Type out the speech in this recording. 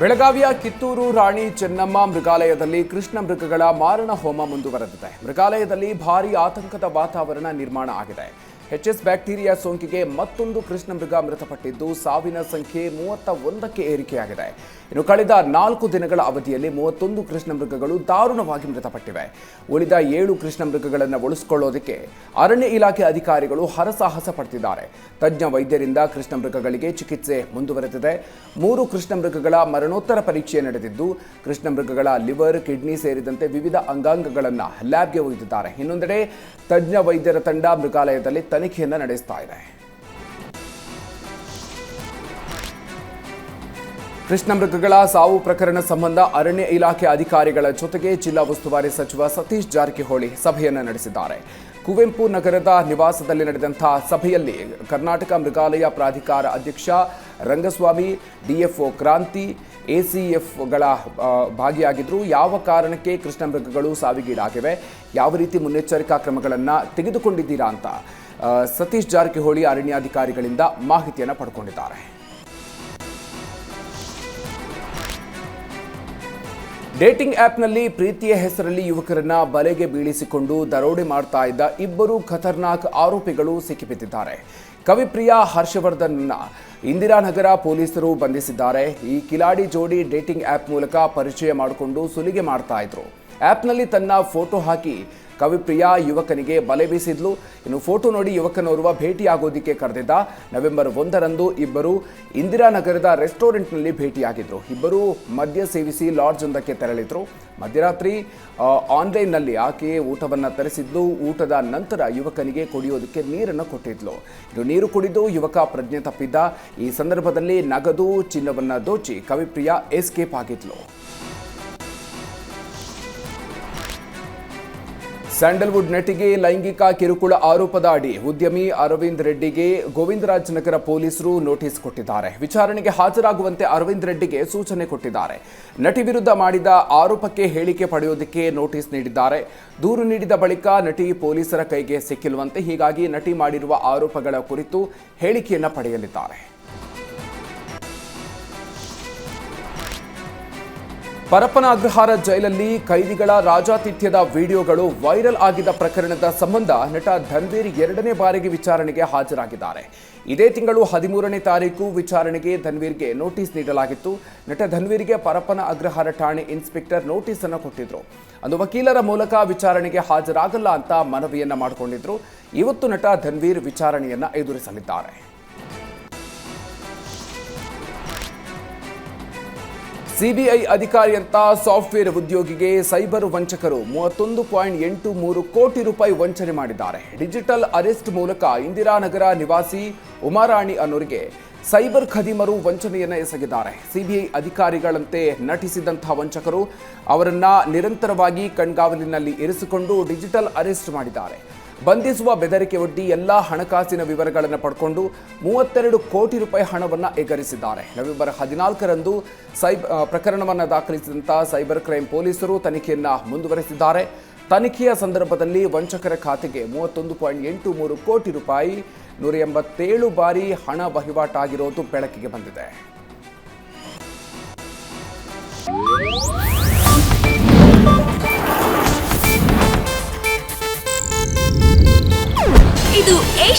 ಬೆಳಗಾವಿಯ ಕಿತ್ತೂರು ರಾಣಿ ಚೆನ್ನಮ್ಮ ಮೃಗಾಲಯದಲ್ಲಿ ಕೃಷ್ಣ ಮೃಗಗಳ ಮಾರಣ ಹೋಮ ಮುಂದುವರೆದಿದೆ. ಮೃಗಾಲಯದಲ್ಲಿ ಭಾರೀ ಆತಂಕದ ವಾತಾವರಣ ನಿರ್ಮಾಣ ಆಗಿದೆ. ಎಚ್ಎಸ್ ಬ್ಯಾಕ್ಟೀರಿಯಾ ಸೋಂಕಿಗೆ ಮತ್ತೊಂದು ಕೃಷ್ಣ ಮೃಗ ಮೃತಪಟ್ಟಿದ್ದು, ಸಾವಿನ ಸಂಖ್ಯೆ ಮೂವತ್ತ ಒಂದಕ್ಕೆ ಏರಿಕೆಯಾಗಿದೆ. ಇನ್ನು ಕಳೆದ ನಾಲ್ಕು ದಿನಗಳ ಅವಧಿಯಲ್ಲಿ ಮೂವತ್ತೊಂದು ಕೃಷ್ಣ ಮೃಗಗಳು ದಾರುಣವಾಗಿ ಮೃತಪಟ್ಟಿವೆ. ಉಳಿದ ಏಳು ಕೃಷ್ಣ ಮೃಗಗಳನ್ನು ಉಳಿಸಿಕೊಳ್ಳೋದಕ್ಕೆ ಅರಣ್ಯ ಇಲಾಖೆ ಅಧಿಕಾರಿಗಳು ಹರಸಾಹಸ ಪಡ್ತಿದ್ದಾರೆ. ತಜ್ಞ ವೈದ್ಯರಿಂದ ಕೃಷ್ಣ ಮೃಗಗಳಿಗೆ ಚಿಕಿತ್ಸೆ ಮುಂದುವರೆದಿದೆ. ಮೂರು ಕೃಷ್ಣ ಮೃಗಗಳ ಮರಣೋತ್ತರ ಪರೀಕ್ಷೆ ನಡೆದಿದ್ದು, ಕೃಷ್ಣ ಮೃಗಗಳ ಲಿವರ್, ಕಿಡ್ನಿ ಸೇರಿದಂತೆ ವಿವಿಧ ಅಂಗಾಂಗಗಳನ್ನು ಲ್ಯಾಬ್ಗೆ ಒಯ್ದಿದ್ದಾರೆ. ಇನ್ನೊಂದೆಡೆ ತಜ್ಞ ವೈದ್ಯರ ತಂಡ ಮೃಗಾಲಯದಲ್ಲಿ ತನಿಖೆಯನ್ನು ನಡೆಸ್ತಾ ಇದೆ. ಕೃಷ್ಣ ಮೃಗಗಳ ಸಾವು ಪ್ರಕರಣ ಸಂಬಂಧ ಅರಣ್ಯ ಇಲಾಖೆ ಅಧಿಕಾರಿಗಳ ಜೊತೆಗೆ ಜಿಲ್ಲಾ ಉಸ್ತುವಾರಿ ಸಚಿವ ಸತೀಶ್ ಜಾರಕಿಹೊಳಿ ಸಭೆಯನ್ನು ನಡೆಸಿದ್ದಾರೆ. ಕುವೆಂಪು ನಗರದ ನಿವಾಸದಲ್ಲಿ ನಡೆದಂತಹ ಸಭೆಯಲ್ಲಿ ಕರ್ನಾಟಕ ಮೃಗಾಲಯ ಪ್ರಾಧಿಕಾರ ಅಧ್ಯಕ್ಷ ರಂಗಸ್ವಾಮಿ, ಡಿಎಫ್ಒ ಕ್ರಾಂತಿ ಎಸಿಎಫ್ಗಳ ಭಾಗಿಯಾಗಿದ್ದರು ಯಾವ ಕಾರಣಕ್ಕೆ ಕೃಷ್ಣ ಮೃಗಗಳು ಸಾವಿಗೀಡಾಗಿವೆ, ಯಾವ ರೀತಿ ಮುನ್ನೆಚ್ಚರಿಕಾ ಕ್ರಮಗಳನ್ನು ತೆಗೆದುಕೊಂಡಿದ್ದೀರಾ ಅಂತ ಸತೀಶ್ ಜಾರಕಿಹೊಳಿ ಅರಣ್ಯಾಧಿಕಾರಿಗಳಿಂದ ಮಾಹಿತಿಯನ್ನು ಪಡ್ಕೊಂಡಿದ್ದಾರೆ. ಡೇಟಿಂಗ್ ಆ್ಯಪ್ನಲ್ಲಿ ಪ್ರೀತಿಯ ಹೆಸರಲ್ಲಿ ಯುವಕರನ್ನ ಬಲೆಗೆ ಬೀಳಿಸಿಕೊಂಡು ದರೋಡೆ ಮಾಡ್ತಾ ಇದ್ದ ಇಬ್ಬರು ಖತರ್ನಾಕ್ ಆರೋಪಿಗಳು ಸಿಕ್ಕಿಬಿದ್ದಿದ್ದಾರೆ. ಕವಿಪ್ರಿಯ ಹರ್ಷವರ್ಧನ್ನ ಇಂದಿರಾನಗರ ಪೊಲೀಸರು ಬಂಧಿಸಿದ್ದಾರೆ. ಈ ಕಿಲಾಡಿ ಜೋಡಿ ಡೇಟಿಂಗ್ ಆ್ಯಪ್ ಮೂಲಕ ಪರಿಚಯ ಮಾಡಿಕೊಂಡು ಸುಲಿಗೆ ಮಾಡ್ತಾ ಇದ್ರು. ಆ್ಯಪ್ನಲ್ಲಿ ತನ್ನ ಫೋಟೋ ಹಾಕಿ ಕವಿಪ್ರಿಯ ಯುವಕನಿಗೆ ಬಲೆ ಬೀಸಿದ್ಲು. ಇನ್ನು ಫೋಟೋ ನೋಡಿ ಯುವಕನೋರ್ವ ಭೇಟಿಯಾಗೋದಿಕ್ಕೆ ಕರೆದಿದ್ದ ನವೆಂಬರ್ ಒಂದರಂದು ಇಬ್ಬರು ಇಂದಿರಾನಗರದ ರೆಸ್ಟೋರೆಂಟ್ನಲ್ಲಿ ಭೇಟಿಯಾಗಿದ್ದರು ಇಬ್ಬರು ಮದ್ಯ ಸೇವಿಸಿ ಲಾಡ್ಜ್ ಒಂದಕ್ಕೆ ತೆರಳಿದ್ರು. ಮಧ್ಯರಾತ್ರಿ ಆನ್ಲೈನ್ನಲ್ಲಿ ಆಕೆ ಊಟವನ್ನು ತರಿಸಿದ್ಲು ಊಟದ ನಂತರ ಯುವಕನಿಗೆ ಕುಡಿಯೋದಕ್ಕೆ ನೀರನ್ನು ಕೊಟ್ಟಿದ್ಲು. ಇದು ನೀರು ಕುಡಿದು ಯುವಕ ಪ್ರಜ್ಞೆ ತಪ್ಪಿದ್ದ. ಈ ಸಂದರ್ಭದಲ್ಲಿ ನಗದು ಚಿನ್ನವನ್ನು ದೋಚಿ ಕವಿಪ್ರಿಯ ಎಸ್ಕೇಪ್ ಆಗಿದ್ಲು. ಸ್ಯಾಂಡಲ್ವುಡ್ ನಟಿಗೆ ಲೈಂಗಿಕ ಕಿರುಕುಳ ಆರೋಪದ ಅಡಿ ಉದ್ಯಮಿ ಅರವಿಂದ್ ರೆಡ್ಡಿಗೆ ಗೋವಿಂದರಾಜ್ ನಗರ ಪೊಲೀಸರು ನೋಟಿಸ್ ಕೊಟ್ಟಿದ್ದಾರೆ. ವಿಚಾರಣೆಗೆ ಹಾಜರಾಗುವಂತೆ ಅರವಿಂದ್ ರೆಡ್ಡಿಗೆ ಸೂಚನೆ ಕೊಟ್ಟಿದ್ದಾರೆ. ನಟಿ ವಿರುದ್ಧ ಮಾಡಿದ ಆರೋಪಕ್ಕೆ ಹೇಳಿಕೆ ಪಡೆಯೋದಕ್ಕೆ ನೋಟಿಸ್ ನೀಡಿದ್ದಾರೆ. ದೂರು ನೀಡಿದ ಬಳಿಕ ನಟಿ ಪೊಲೀಸರ ಕೈಗೆ ಸಿಕ್ಕಿಲ್ವಂತೆ ಹೀಗಾಗಿ ನಟಿ ಮಾಡಿರುವ ಆರೋಪಗಳ ಕುರಿತು ಹೇಳಿಕೆಯನ್ನು ಪಡೆಯಲಿದ್ದಾರೆ. ಪರಪ್ಪನ ಅಗ್ರಹಾರ ಜೈಲಲ್ಲಿ ಕೈದಿಗಳ ರಾಜಾತಿಥ್ಯದ ವಿಡಿಯೋಗಳು ವೈರಲ್ ಆಗಿದ್ದ ಪ್ರಕರಣದ ಸಂಬಂಧ ನಟ ಧನ್ವೀರ್ ಎರಡನೇ ಬಾರಿಗೆ ವಿಚಾರಣೆಗೆ ಹಾಜರಾಗಿದ್ದಾರೆ. ಇದೇ ತಿಂಗಳು ಹದಿಮೂರನೇ ತಾರೀಕು ವಿಚಾರಣೆಗೆ ಧನ್ವೀರ್ಗೆ ನೋಟಿಸ್ ನೀಡಲಾಗಿತ್ತು. ನಟ ಧನ್ವೀರ್ಗೆ ಪರಪ್ಪನ ಅಗ್ರಹಾರ ಠಾಣೆ ಇನ್ಸ್ಪೆಕ್ಟರ್ ನೋಟಿಸ್ ಅನ್ನು ಕೊಟ್ಟಿದ್ರು. ಅಂದು ವಕೀಲರ ಮೂಲಕ ವಿಚಾರಣೆಗೆ ಹಾಜರಾಗಲ್ಲ ಅಂತ ಮನವಿಯನ್ನ ಮಾಡಿಕೊಂಡಿದ್ರು. ಇವತ್ತು ನಟ ಧನ್ವೀರ್ ವಿಚಾರಣೆಯನ್ನ ಎದುರಿಸಲಿದ್ದಾರೆ. ಸಿಬಿಐ ಅಧಿಕಾರಿಯಂತ ಸಾಫ್ಟ್ವೇರ್ ಉದ್ಯೋಗಿಗೆ ಸೈಬರ್ ವಂಚಕರು ಮೂವತ್ತೊಂದು ಪಾಯಿಂಟ್ ಎಂಟು ಮೂರು ಕೋಟಿ ರೂಪಾಯಿ ವಂಚನೆ ಮಾಡಿದ್ದಾರೆ. ಡಿಜಿಟಲ್ ಅರೆಸ್ಟ್ ಮೂಲಕ ಇಂದಿರಾನಗರ ನಿವಾಸಿ ಉಮಾರಾಣಿ ಅನ್ನೋರಿಗೆ ಸೈಬರ್ ಖದೀಮರು ವಂಚನೆಯನ್ನು ಎಸಗಿದ್ದಾರೆ. ಸಿಬಿಐ ಅಧಿಕಾರಿಗಳಂತೆ ನಟಿಸಿದಂಥ ವಂಚಕರು ಅವರನ್ನ ನಿರಂತರವಾಗಿ ಕಣ್ಗಾವಲಿನಲ್ಲಿ ಇರಿಸಿಕೊಂಡು ಡಿಜಿಟಲ್ ಅರೆಸ್ಟ್ ಮಾಡಿದ್ದಾರೆ. ಬಂಧಿಸುವ ಬೆದರಿಕೆ ಒಡ್ಡಿ ಎಲ್ಲಾ ಹಣಕಾಸಿನ ವಿವರಗಳನ್ನು ಪಡ್ಕೊಂಡು ಮೂವತ್ತೆರಡು ಕೋಟಿ ರೂಪಾಯಿ ಹಣವನ್ನು ಎಗರಿಸಿದ್ದಾರೆ ನವೆಂಬರ್ ಹದಿನಾಲ್ಕರಂದು ಸೈಬ್ ಪ್ರಕರಣವನ್ನು ದಾಖಲಿಸಿದಂಥ ಸೈಬರ್ ಕ್ರೈಮ್ ಪೊಲೀಸರು ತನಿಖೆಯನ್ನು ಮುಂದುವರೆಸಿದ್ದಾರೆ. ತನಿಖೆಯ ಸಂದರ್ಭದಲ್ಲಿ ವಂಚಕರ ಖಾತೆಗೆ ಮೂವತ್ತೊಂದು ಪಾಯಿಂಟ್ ಎಂಟು ಮೂರು ಕೋಟಿ ರೂಪಾಯಿ, ನೂರ ಎಂಬತ್ತೇಳು ಬಾರಿ ಹಣ ವಹಿವಾಟಾಗಿರೋದು ಬೆಳಕಿಗೆ ಬಂದಿದೆ.